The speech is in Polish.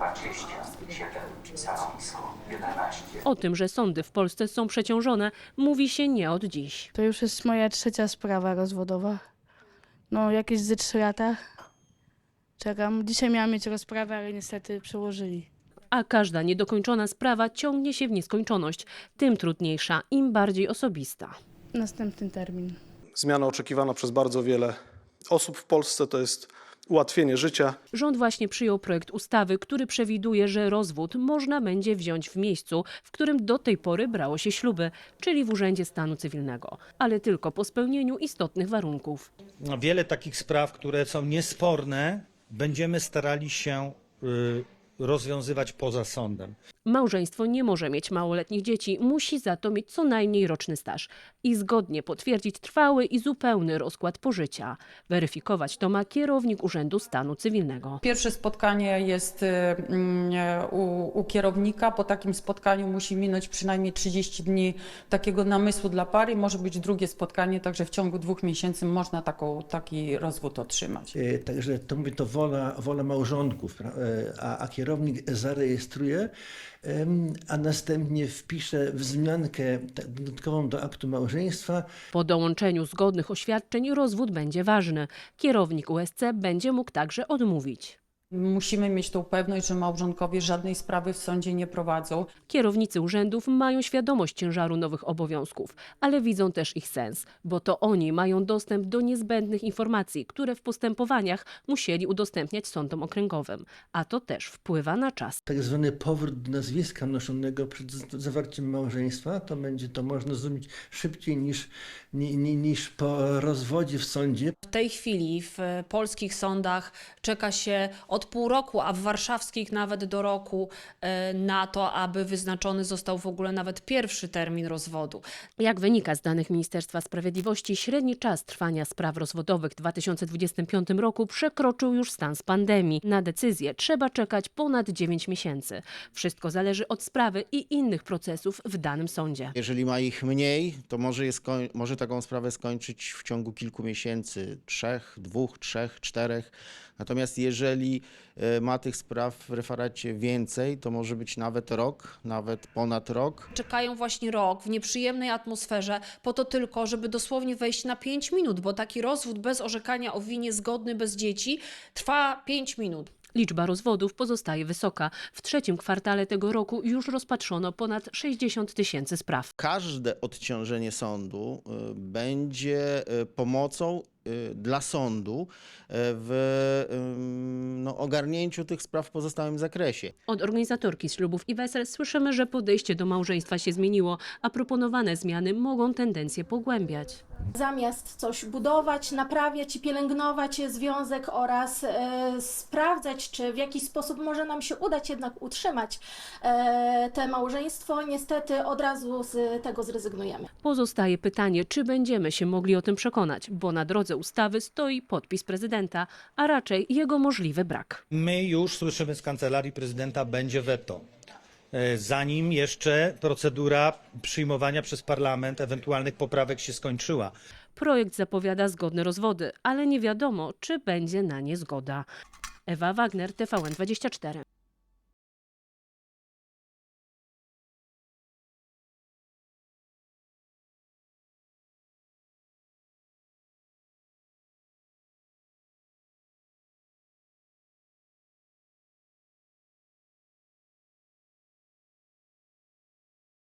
27, stanowisko 11. O tym, że sądy w Polsce są przeciążone, mówi się nie od dziś. To już jest moja trzecia sprawa rozwodowa. No, jakieś ze trzy lata. Czekam. Dzisiaj miałam mieć rozprawę, ale niestety przełożyli. A każda niedokończona sprawa ciągnie się w nieskończoność, tym trudniejsza, im bardziej osobista. Następny termin. Zmiana oczekiwana przez bardzo wiele osób w Polsce to jest ułatwienie życia. Rząd właśnie przyjął projekt ustawy, który przewiduje, że rozwód można będzie wziąć w miejscu, w którym do tej pory brało się śluby, czyli w Urzędzie Stanu Cywilnego, ale tylko po spełnieniu istotnych warunków. Wiele takich spraw, które są niesporne, będziemy starali się y, rozwiązywać poza sądem. Małżeństwo nie może mieć małoletnich dzieci, musi za to mieć co najmniej roczny staż i zgodnie potwierdzić trwały i zupełny rozkład pożycia. Weryfikować to ma kierownik Urzędu Stanu Cywilnego. Pierwsze spotkanie jest y, mm, u, u kierownika. Po takim spotkaniu musi minąć przynajmniej 30 dni takiego namysłu dla pary. Może być drugie spotkanie, także w ciągu dwóch miesięcy można taką, taki rozwód otrzymać. E, Także to mówię, to wola, wola małżonków, e, a, a kierownik zarejestruje, em, a następnie wpisze wzmiankę dodatkową do aktu małżeństwa, Po dołączeniu zgodnych oświadczeń rozwód będzie ważny. Kierownik USC będzie mógł także odmówić. Musimy mieć tą pewność, że małżonkowie żadnej sprawy w sądzie nie prowadzą. Kierownicy urzędów mają świadomość ciężaru nowych obowiązków, ale widzą też ich sens, bo to oni mają dostęp do niezbędnych informacji, które w postępowaniach musieli udostępniać sądom okręgowym, a to też wpływa na czas. tak zwany powrót do nazwiska noszonego przed zawarciem małżeństwa, to będzie to można zrobić szybciej niż, ni, ni, niż po rozwodzie w sądzie. W tej chwili w polskich sądach czeka się od pół roku, a w warszawskich nawet do roku e, na to, aby wyznaczony został w ogóle nawet pierwszy termin rozwodu. Jak wynika z danych Ministerstwa Sprawiedliwości, średni czas trwania spraw rozwodowych w 2025 roku przekroczył już stan z pandemii. Na decyzję trzeba czekać ponad 9 miesięcy. Wszystko zależy od sprawy i innych procesów w danym sądzie. Jeżeli ma ich mniej, to może, je skoń- może taką sprawę skończyć w ciągu kilku miesięcy, trzech, dwóch, trzech, czterech. Natomiast jeżeli ma tych spraw w referacie więcej, to może być nawet rok, nawet ponad rok. Czekają właśnie rok w nieprzyjemnej atmosferze, po to tylko, żeby dosłownie wejść na 5 minut, bo taki rozwód bez orzekania o winie zgodny bez dzieci trwa 5 minut. Liczba rozwodów pozostaje wysoka. W trzecim kwartale tego roku już rozpatrzono ponad 60 tysięcy spraw. Każde odciążenie sądu e, będzie e, pomocą e, dla sądu w no, ogarnięciu tych spraw w pozostałym zakresie. Od organizatorki ślubów i wesel słyszymy, że podejście do małżeństwa się zmieniło, a proponowane zmiany mogą tendencje pogłębiać. Zamiast coś budować, naprawiać i pielęgnować związek oraz e, sprawdzać, czy w jakiś sposób może nam się udać jednak utrzymać e, te małżeństwo, niestety od razu z tego zrezygnujemy. Pozostaje pytanie, czy będziemy się mogli o tym przekonać, bo na drodze ustawy stoi podpis prezydenta, a raczej jego możliwy brak. My już słyszymy z kancelarii prezydenta będzie weto. E, Zanim jeszcze procedura przyjmowania przez parlament ewentualnych poprawek się skończyła. Projekt zapowiada zgodne rozwody, ale nie wiadomo, czy będzie na nie zgoda. Ewa Wagner, TVN24.